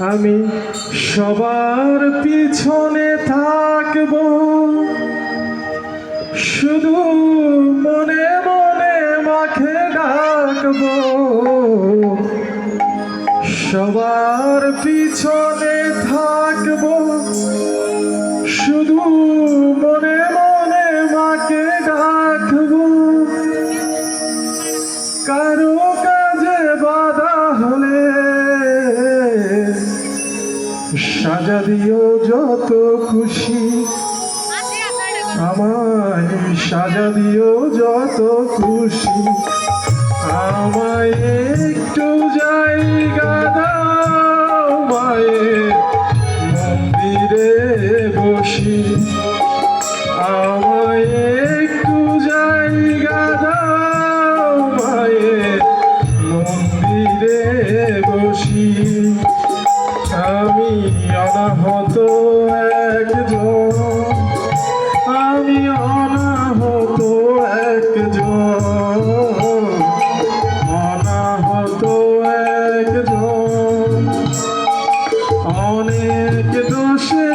আমি সবার পিছনে থাকব। শুধু মনে মনে মাখে ডাকব। সবার পিছনে থাকব। শুধু মনে মনে মাকে ডাকব। কারও সাজা দিও যত খুশি। আমায় সাজা দিও যত খুশি। আমায় অনেক দোষে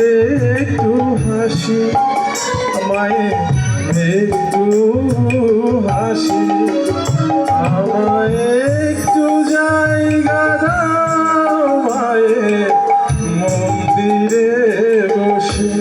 রে একটু হাসি। আমায় একটু হাসি। আমায় একটু জায়গা দাও মায়ে মন্দিরে বসে।